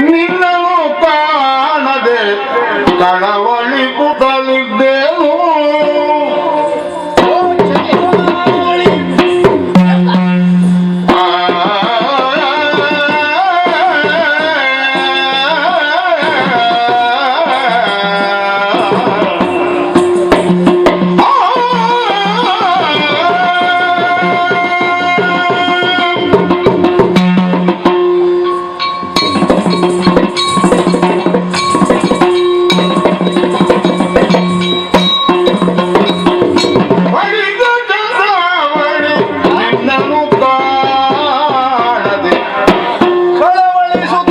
ನಿನ್ನನು ಕಾಣದೆ ಕಳವಳಿ 나라에서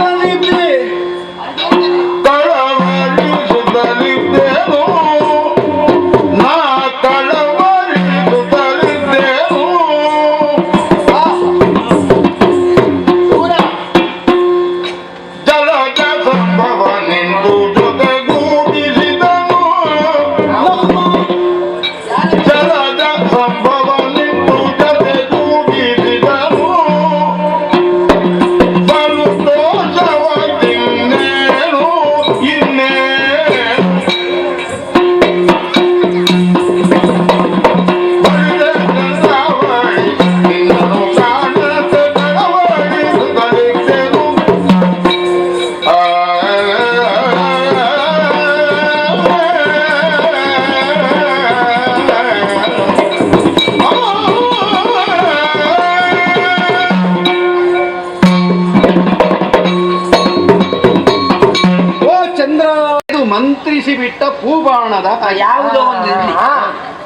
ಯಾವುದೋ ಒಂದು ಇರ್ಲಿ.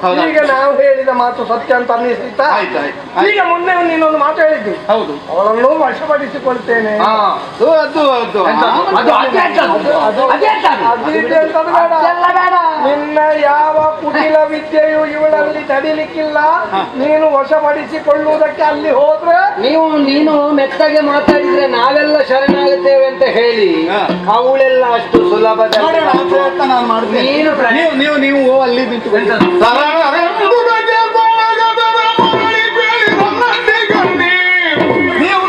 ಹೌದಾ? ಈಗ ನಾವು ಹೇಳಿದ ಮಾತು ಸತ್ಯ ಅಂತ ಅನ್ನಿಸ್ತಾ ಆಯ್ತು ಆಯ್ತು ಈಗ ಮೊನ್ನೆ ನೀನೊಂದು ಮಾತು ಹೇಳಿದ್ದಿ. ಹೌದು. ಅವಳನ್ನು ವಶಪಡಿಸಿಕೊಳ್ತೇನೆ. ಹಾ ಅದು ಅದು ಅದು. ಅದು ಅದೇ ಅಂತದ್ದು. ಅದೇ ಅದು. ಇದೆ ಅಂತದ್ದು ಬೇಡ. ಅದೆಲ್ಲ ಬೇಡ. ನಿನ್ನ ಯಾವ ಕುಟಿಲ ವಿದ್ಯೆಯು ಇವಳಲ್ಲಿ ತಡಿಲಿಕ್ಕಿಲ್ಲ ನೀನು ವಶಪಡಿಸಿಕೊಳ್ಳುವುದಕ್ಕೆ ಅಲ್ಲಿ ಹೋದ್ರೆ? ನೀವು ನೀನು ಮೆತ್ತಗೆ ಮಾತಾಡಿದ್ರೆ ನಾವೆಲ್ಲ ಶರಣಾಗುತ್ತೇವೆ ಅಂತ ಹೇಳಿ ಹಾ. ಅವಳೆಲ್ಲ ಅಷ್ಟು ಸುಲಭದ ನಾನು ಮಾಡ್ತೇನೆ. ನೀನು ಪ್ರ- ನೀವು ನೀವು ನೀವು ಅಲ್ಲಿ ನಿಂತುಕೊಂಡು ನೀವು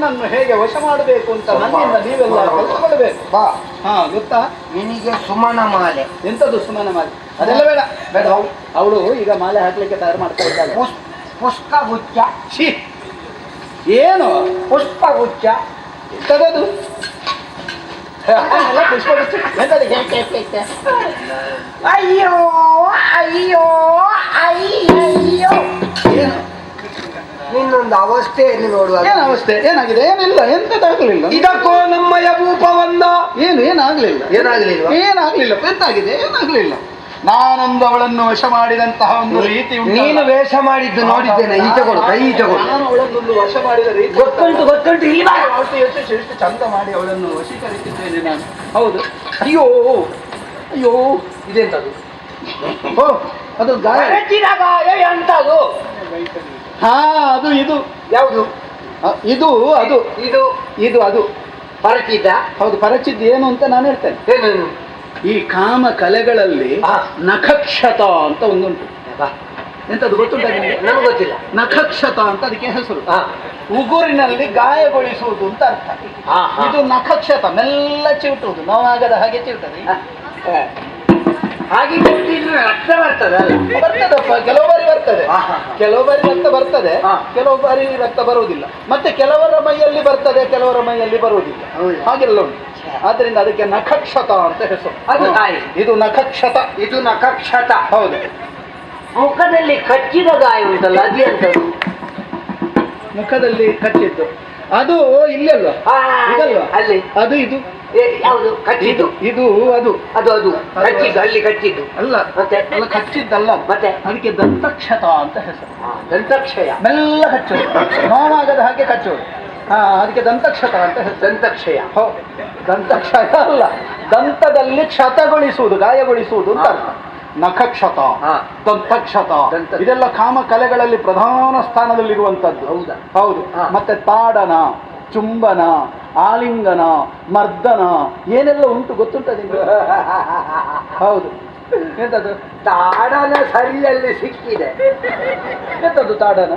ಹೆಣ್ಣನ್ನು ಹೇಗೆ ವಶ ಮಾಡಬೇಕು ಅಂತ ನನ್ನಿಂದ ನೀವೆಲ್ಲ ಕಲ್ತ್ಕೊಳ್ಬೇಕು ಬಾ ಹಾ ಗೊತ್ತಾ? ನಿನಗೆ ಸುಮನ ಮಾಲೆ. ಎಂಥದ್ದು ಸುಮನ ಮಾಲೆ? ಅದೆಲ್ಲ ಬೇಡ. ಬೇಡ ಅವಳು ಈಗ ಮಾಲೆ ಹಾಕ್ಲಿಕ್ಕೆ ತಯಾರು ಮಾಡ್ತಾ ಇದ್ದಾಳೆ. ಪುಷ್ಪಗುಚ್ಛ. ಛೀ! ಏನು? ಪುಷ್ಪ ಗುಚ್ಚ ಎಂಥದ್ದು? ಅಯ್ಯೋ. ಅಯ್ಯೋ ಅಯ್ಯೋ ಏನು? ನಿನ್ನೊಂದು ಇಲ್ಲಿ ನೋಡುವಾಗ ಏನು ಅವಸ್ಥೆ? ಏನಾಗಿದೆ? ಏನಿಲ್ಲ ಎಂತದಾಗಲಿಲ್ಲ. ಇದಕ್ಕೋ ನಮ್ಮಯ ಭೂಪವನ್ನ ಏನು ಏನಾಗ್ಲಿಲ್ಲ. ಏನಾಗ್ಲಿಲ್ಲ ಏನಾಗ್ಲಿಲ್ಲ. ಎಂತಾಗಿದೆ? ಏನಾಗ್ಲಿಲ್ಲ. ನಾನೊಂದು ಅವಳನ್ನು ವಶ ಮಾಡಿದಂತಹ ಒಂದು ರೀತಿ. ನೀನು ವೇಷ ಮಾಡಿದ್ದು ನೋಡಿದ್ದೇನೆ ಈ ತಗೊಳ್ಳು ಕೈ ಈ ತಗೊಳ್ಳು ನಾನು ಅವಳನ್ನೊಂದು ವಶ ಮಾಡಿದ ರೀತಿ ಗೊತ್ತುಂಟು ಗೊತ್ತುಂಟು. ಇಲ್ಲ ಅವಳು ಎಷ್ಟು ಎಷ್ಟು ಚಂದ ಮಾಡಿ ಅವಳನ್ನು ವಶೀಕರಿಸಿದ್ದೇನೆ ನಾನು. ಹೌದು. ಅಯ್ಯೋ ಅಯ್ಯೋ ಇದೆಂತದು? ಓ ಅದು ಗಾಯ. ಗಾಯ ಎಂತದು? ಹಾ ಅದು ಇದು. ಯಾವುದು? ಅ, ಇದು ಅದು. ಇದು? ಇದು ಅದು. ಪರಚಿದ್ದ? ಹೌದು ಪರಚಿದ್ದು ಏನು ಅಂತ ನಾನು ಹೇಳ್ತೇನೆ. ಏನು ಈ ಕಾಮ ಕಲೆಗಳಲ್ಲಿ. ನಖಕ್ಷತ ಅಂತ ಒಂದುಂಟು. ಬಾ. ಎಂತದು ಗೊತ್ತುಂಟ ನಿಮಗೆ? ನನಗೆ ಗೊತ್ತಿಲ್ಲ. ನಖಕ್ಷತ ಅಂತ ಅದಕ್ಕೆ ಹೆಸರು. ಹಾ ಉಗುರಿನಲ್ಲಿ ಗಾಯಗೊಳಿಸುವುದು ಅಂತ ಅರ್ಥ. ಇದು ನಖಕ್ಷತ ಮೆಲ್ಲ ಚಿವುಟುವುದು. ನೋವಾಗದ ಹಾಗೆ ಚಿವುಟದೆ. ಹಾಗೆ ಕೊಟ್ಟಿದ್ರೆ ರಕ್ತ ಬರ್ತದಲ್ಲ. ಬರ್ತದಪ್ಪ ಕೆಲವು ಬಾರಿ ಬರ್ತದೆ. ಕೆಲವು ಬಾರಿ ರಕ್ತ ಬರ್ತದೆ. ಕೆಲವು ಬಾರಿ ರಕ್ತ ಬರುವುದಿಲ್ಲ. ಮತ್ತೆ ಕೆಲವರ ಮೈಯಲ್ಲಿ ಬರ್ತದೆ ಕೆಲವರ ಮೈಯಲ್ಲಿ ಬರುವುದಿಲ್ಲ? ಹಾಗೆಲ್ಲ ಉಂಟು. ಆದ್ರಿಂದ ಅದಕ್ಕೆ ನಖಕ್ಷತ ಅಂತ ಹೆಸರು. ಅದು ಗಾಯ ಇದು ನಖಕ್ಷತ. ಇದು ನಖಕ್ಷತ. ಹೌದು. ಮುಖದಲ್ಲಿ ಕಚ್ಚಿದ ಗಾಯ ಉಂಟಲ್ಲ ಅದು ಎಂತದು? ಮುಖದಲ್ಲಿ ಕಚ್ಚಿದ್ದು. ಅದು ಇಲ್ಲಲ್ಲ ಅಲ್ಲಿ. ಅದು ಇದು? ಏ, ಯಾವುದು? ಕಚ್ಚಿದ್ದು. ಇದು ಅದು. ಅದು ಅದು. ಕಚ್ಚಿದ್ದು ಅಲ್ಲಿ ಕಚ್ಚಿದ್ದು. ಅಲ್ಲ ಮತ್ತೆ? ಅಲ್ಲ ಕಚ್ಚಿದ್ದಲ್ಲ. ಮತ್ತೆ? ಅದಕ್ಕೆ ದಂತಕ್ಷತ ಅಂತ ಹೆಸರು. ದಂತಕ್ಷಯ. ಮೆಲ್ಲ ಕಚ್ಚೋದು. ನೋವಾಗದ ಹಾಗೆ ಕಚ್ಚೋದು. ಹಾ ಅದಕ್ಕೆ ದಂತಕ್ಷತ ಅಂತ ಹೆಸರು. ದಂತಕ್ಷಯ. ಹೋ ದಂತಕ್ಷಯ ಅಲ್ಲ. ದಂತದಲ್ಲಿ ಕ್ಷತಗೊಳಿಸುವುದು ಗಾಯಗೊಳಿಸುವುದು ಅಂತ ಅರ್ಥ. ನಖಕ್ಷತ. ದಂತಕ್ಷತ. ಇದೆಲ್ಲ ಕಾಮ ಕಲೆಗಳಲ್ಲಿ ಪ್ರಧಾನ ಸ್ಥಾನದಲ್ಲಿರುವಂತದ್ದು ಹೌದಾ? ಹೌದು. ಮತ್ತೆ ತಾಡನ ಚುಂಬನ ಆಲಿಂಗನ ಮರ್ದನ ಏನೆಲ್ಲ ಉಂಟು ಗೊತ್ತುಂಟ ನಿಮ್ಗೆ? ಹೌದು. ಎಂತದ್ದು? ತಾಡನ ಸರಿಯಲ್ಲಿ ಸಿಕ್ಕಿದೆ. ಎಂತದ್ದು ತಾಡನ?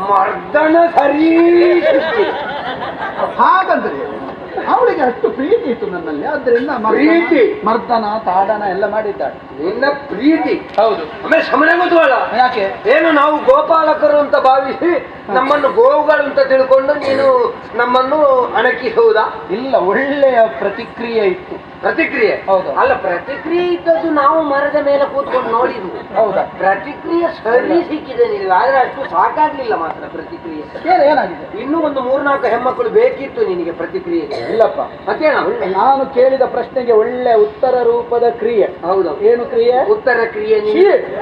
ಮರ್ದನ ಸರಿ ಸಿಕ್ಕಿದೆ. ಹಾಗಂದ್ರೆ ಅಷ್ಟು ಪ್ರೀತಿ ಇತ್ತು ನನ್ನಲ್ಲಿ. ಆದ್ರಿಂದ ಪ್ರೀತಿ? ಮರ್ದನ ತಾಡನ ಎಲ್ಲ ಮಾಡಿದ್ದಾಳೆ. ನಿನ್ನ ಪ್ರೀತಿ? ಹೌದು. ಆಮೇಲೆ ಸಮನೆ ಗೊತ್ತಲ್ಲ ಯಾಕೆ? ಏನು ನಾವು ಗೋಪಾಲಕರು ಅಂತ ಭಾವಿಸಿ ನಮ್ಮನ್ನು ಗೋವುಗಳು ಅಂತ ತಿಳ್ಕೊಂಡು ನೀನು ನಮ್ಮನ್ನು ಅಣಕಿಸುವುದಾ? ಇಲ್ಲ ಒಳ್ಳೆಯ ಪ್ರತಿಕ್ರಿಯೆ ಇತ್ತು. ಪ್ರತಿಕ್ರಿಯೆ. ಹೌದು. ಅಲ್ಲ ಪ್ರತಿಕ್ರಿಯೆ ಇದ್ದದ್ದು ನಾವು ಮರದ ಮೇಲೆ ಕೂತ್ಕೊಂಡು ನೋಡಿದ್ವಿ. ಹೌದಾ. ಪ್ರತಿಕ್ರಿಯೆ ಸರಿ ಸಿಕ್ಕಿದೆ ನೀವು ಆದ್ರೆ ಅಷ್ಟು ಸಾಕಾಗ್ಲಿಲ್ಲ ಮಾತ್ರ ಪ್ರತಿಕ್ರಿಯೆ. ಏನು ಏನಾಗಿದೆ? ಇನ್ನೂ ಒಂದು ಮೂರ್ನಾಲ್ಕು ಹೆಮ್ಮಕ್ಕಳು ಬೇಕಿತ್ತು ನಿನಗೆ ಪ್ರತಿಕ್ರಿಯೆ ಇಲ್ಲಪ್ಪ. ಮತ್ತೇನ? ನಾನು ಕೇಳಿದ ಪ್ರಶ್ನೆಗೆ ಒಳ್ಳೆ ಉತ್ತರ ರೂಪದ ಕ್ರಿಯೆ. ಹೌದು. ಏನು ಕ್ರಿಯೆ? ಉತ್ತರ ಕ್ರಿಯೆ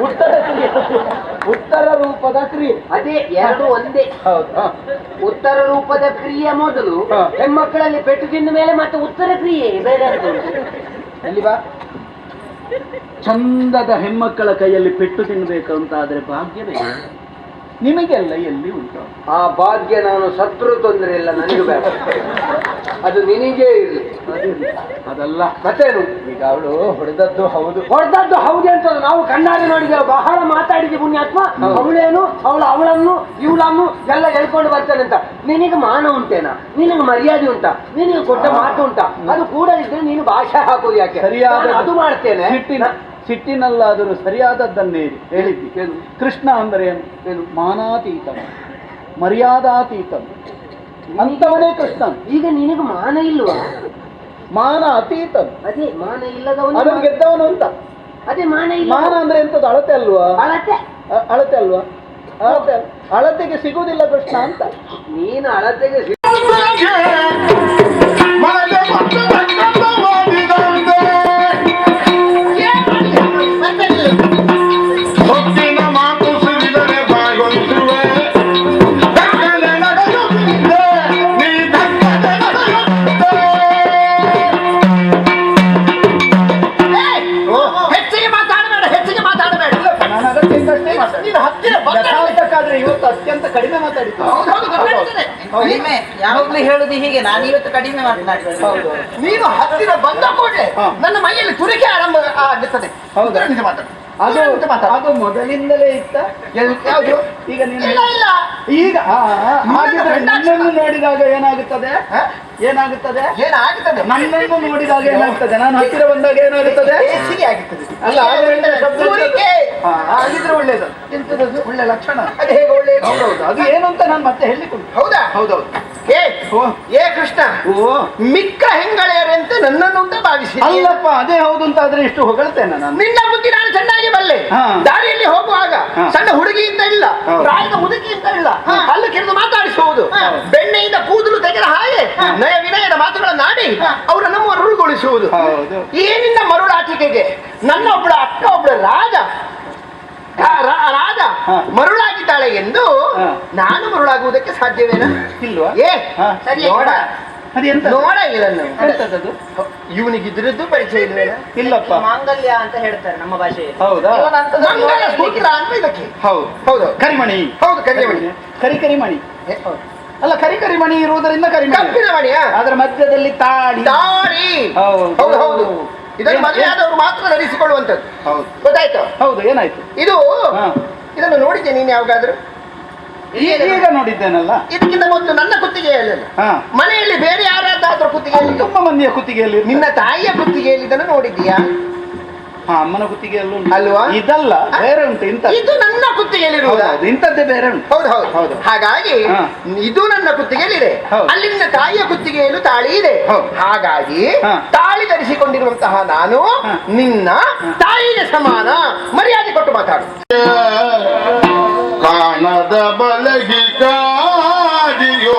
ಉತ್ತರ ಕ್ರಿಯೆ. ಉತ್ತರ ರೂಪದ ಕ್ರಿಯೆ. ಅದೇ ಎರಡು ಒಂದೇ. ಹೌದು. ಉತ್ತರ ರೂಪದ ಕ್ರಿಯೆ ಮೊದಲು ಹಾ. ಹೆಣ್ಮಕ್ಕಳಲ್ಲಿ ಪೆಟ್ಟು ತಿಂದ ಮೇಲೆ ಮತ್ತೆ ಉತ್ತರ ಕ್ರಿಯೆ ಬೇರೆ ಅಂತ ಉಂಟು. ಎಲ್ಲಿ ಬಾ. ಚಂದದ ಹೆಣ್ಮಕ್ಕಳ ಕೈಯಲ್ಲಿ ಪೆಟ್ಟು ತಿನ್ನಬೇಕು ಅಂತ ಆದ್ರೆ ಭಾಗ್ಯವೇ? ನಿಮಗೆಲ್ಲ ಎಲ್ಲಿ ಉಂಟು? ಆ ಭಾಗ್ಯ ನಾನು ಶತ್ರು ತೊಂದರೆ ಇಲ್ಲ ನನಗೆ ಬೇಡ. ಅದು ನಿನಗೇ ಇರಲಿ. ಅದಲ್ಲ. ಮತ್ತೇನು? ಈಗ ಅವಳು ಹೊಡೆದದ್ದು ಹೌದು. ಹೊಡೆದದ್ದು ಹೌದು ಅಂತ ನಾವು ಕಣ್ಣಾಗಿ ನೋಡಿದ್ದೇವೆ ಬಹಳ ಮಾತಾಡಿದ್ವಿ ಪುಣ್ಯಾತ್ಮ. ಅವಳೇನು? ಅವಳು ಅವಳನ್ನು ಇವಳನ್ನು ಎಲ್ಲ ಹೇಳ್ಕೊಂಡು ಬರ್ತಾನೆ ಅಂತ. ನಿನಗೆ ಮಾನ ಉಂಟೇನಾ? ನಿನಗೆ ಮರ್ಯಾದೆ ಉಂಟಾ? ನಿನಗೆ ಕೊಟ್ಟ ಮಾತು ಉಂಟಾ? ಅದು ಕೂಡ ಇದ್ರೆ ನೀನು ಭಾಷೆ ಹಾಕೋದು ಯಾಕೆ? ಸರಿಯಾದ ಅದು ಮಾಡ್ತೇನೆ. ಸಿಟ್ಟಿನಲ್ಲಾದರೂ ಸರಿಯಾದದ್ದನ್ನೇ ಹೇಳಿದ್ದಿ ಕೇಳು ಕೃಷ್ಣ ಅಂದರೆ ಏನು? ಕೇಳು ಮಾನಾತೀತ ಮರ್ಯಾದಾತೀತ ಅಂತವನೇ ಕೃಷ್ಣ ಈಗ ನಿನಗೆ ಮಾನ ಇಲ್ವ? ಮಾನ ಅತೀತ ಅದೇ ಮಾನ ಇಲ್ಲದವನು ಅದನ್ನು ಗೆದ್ದವನು ಅಂತ. ಅದೇ ಮಾನ ಇಲ್ಲ. ಮಾನ ಅಂದ್ರೆ ಎಂತದ್ದು ಅಳತೆ ಅಲ್ವಾ? ಅಳತೆ. ಅಳತೆ ಅಲ್ವಾ? ಅಳತೆ ಅಳತೆಗೆ ಸಿಗುವುದಿಲ್ಲ ಕೃಷ್ಣ ಅಂತ. ನೀನು ಅಳತೆಗೆ ಕಡಿಮೆ ಮಾತಾಡಿದ್ದು. ಯಾವಾಗ್ಲೂ ಹೇಳುದು ಹೀಗೆ ನಾನು ಇವತ್ತು ಕಡಿಮೆ ಮಾತನಾಡ್ತೇನೆ ಹೌದು. ನೀನು ಹತ್ತಿರ ಬಂದ ಕೂಡಲೇ ನನ್ನ ಮೈಯಲ್ಲಿ ತುರಿಕೆ ಆರಂಭ ಆಗುತ್ತದೆ ಹೌದಾ? ನಿಜ ಮಾತಾಡು. ಅದು ಮಾತಾಡು. ಅದು ಮೊದಲಿಂದಲೇ ಇತ್ತ? ಯಾವುದು? ಈಗ ನೀನು ಇಲ್ಲ ಇಲ್ಲ. ಈಗ ನಿನ್ನನ್ನು ನೋಡಿದಾಗ ಏನಾಗುತ್ತದೆ? ಏನಾಗುತ್ತದೆ? ಏನಾಗುತ್ತದೆ? ನನ್ನನ್ನು ನೋಡಿದಾಗ ಏನಾಗುತ್ತದೆ? ನಾನು ಹತ್ತಿರ ಬಂದಾಗ ಏನಾಗುತ್ತದೆ? ಅಲ್ಲ ಆಗ ಒಳ್ಳೆ ಶಬ್ದ ತುರಿಕೆ. ಹಾ, ಆಗಿದ್ರೆ ಒಳ್ಳೇದು. ಇಂಥದ್ದು ಒಳ್ಳೆ ಲಕ್ಷಣ. ಅದು ಹೇಗೆ ಒಳ್ಳೆಯದು? ಹೌದೌದು ಅದು ಏನು ಅಂತ ನಾನು ಮತ್ತೆ ಹೇಳಿಕೊಂಡು ಹೌದಾ? ಹೌದೌದು. ಏ ಓ. ಏ ಕೃಷ್ಣ ಓ. ಮಿಕ್ಕ ಹೆಂಗಳೆಯರಂತೆ ನನ್ನನ್ನು ಅಂತ ಭಾವಿಸಿ ಅಲ್ಲಪ್ಪ ಅದೇ ಹೌದು ಅಂತ ಆದ್ರೆ ಇಷ್ಟು ಹೊಗಳ್ತೇನೆ ನಾನು. ನಿನ್ನ ಬುದ್ಧಿ ನಾನು ಚೆನ್ನಾಗಿ ಬಲ್ಲೆ. ದಾರಿಯಲ್ಲಿ ಹೋಗುವಾಗ. ಸಣ್ಣ ಹುಡುಗಿಯಿಂದ ಇಲ್ಲ ಪ್ರಾಯದ ಪ್ರಾಯದ ಅಂತ ಇಲ್ಲ ಅಲ್ಲಿ ಕೆರೆದು ಮಾತಾಡಿಸುವುದು. ಬೆಣ್ಣೆಯಿಂದ ಕೂದಲು ತೆಗೆದ ಹಾಗೆ ನಯ ವಿನಯದ ಮಾತುಗಳನ್ನಾಡಿ ಅವರನ್ನು ಮರುಳುಗೊಳಿಸುವುದು. ಏನಿಂದ ಮರುಳಾಟಿಕೆಗೆ? ನನ್ನ ಒಬ್ಬಳ ಅಕ್ಕ ಒಬ್ಬಳ ರಾಜ. ರಾಜ. ಮರುಳಾಗಿದ್ದಾಳೆ ಎಂದು ನಾನು ಮರುಳಾಗುವುದಕ್ಕೆ ಸಾಧ್ಯವೇನಾ? ಇಲ್ವಾ? ಏ ಹಾ. ನೋಡ. ನೋಡ ಇಲ್ಲ ಇವನಿಗೆ ಇವನಿಗಿದ್ರದ್ದು ಪರಿಚಯ ಇಲ್ವೇನಾ? ಇಲ್ಲಪ್ಪ. ಮಾಂಗಲ್ಯ ಅಂತ ಹೇಳ್ತಾರೆ ನಮ್ಮ ಭಾಷೆ ಹೌದಾ? ಮಂಗಳ ಸೂತ್ರ ಅಂತ ಇದಕ್ಕೆ. ಹೌದು ಹೌದು. ಕರಿಮಣಿ. ಹೌದು ಕರಿಮಣಿ. ಕರಿ ಕರಿಮಣಿ ಅಲ್ಲ ಕರಿ ಕರಿಮಣಿ ಇರುವುದರಿಂದ ಕರಿಮಣಿ. ಮಾಡಿ ಅದರ ಮಧ್ಯದಲ್ಲಿ ತಾಳಿ. ಹೌದು. ಹೌದು ಹೌದು. ಇದನ್ನು ಮದುವೆ ಆದವರು ಮಾತ್ರ ಧರಿಸಿಕೊಳ್ಳುವಂಥದ್ದು. ಹೌದು. ಗೊತ್ತಾಯ್ತು? ಹೌದು ಏನಾಯ್ತು? ಇದು ಇದನ್ನು ನೋಡಿದ್ದೆ ನೀನು ಯಾವಾಗಾದ್ರೂ? ಈಗ ನೋಡಿದ್ದೇನಲ್ಲ? ಇದಕ್ಕಿಂತ ಮೊದಲು ನನ್ನ ಕುತ್ತಿಗೆಯಲ್ಲಿ ಹಾ. ಮನೆಯಲ್ಲಿ ಬೇರೆ ಯಾರಾದ್ರೂ ಕುತ್ತಿಗೆಯಲ್ಲಿ ತುಂಬಾ ತುಂಬ ಮಂದಿಯ ಕುತ್ತಿಗೆಯಲ್ಲಿ ನಿನ್ನ ತಾಯಿಯ ಕುತ್ತಿಗೆಯಲ್ಲಿ ಇದನ್ನು ನೋಡಿದ್ದೀಯಾ? ಹಾ ಅಮ್ಮನ ಕುತ್ತಿಗೆಯಲ್ಲೂ ಅಲ್ವಾ? ಇದಲ್ಲ ಬೇರೆ ಉಂಟು ಇಂತ ಇದು ನನ್ನ ಕುತ್ತಿಗೆಯಲ್ಲಿ ಹೌದು ಇಂಥದ್ದೇ ಬೇರೆ ಉಂಟು. ಹೌದು ಹೌದು. ಹೌದು. ಹಾಗಾಗಿ ಇದು ನನ್ನ ಕುತ್ತಿಗೆಯಲ್ಲಿದೆ. ಅಲ್ಲಿ ನಿನ್ನ ತಾಯಿಯ ಕುತ್ತಿಗೆಯಲ್ಲೂ ತಾಳಿ ಇದೆ. ಹಾಗಾಗಿ ಕೊಂಡಿರುವಂತಹ ನಾನು ನಿನ್ನ ತಾಯಿಯ ಸಮಾನ. ಮರ್ಯಾದೆ ಕೊಟ್ಟು ಮಾತಾಡು. ಕಾಣದ ಬಲಗಿ ಕಾದಿಯೋ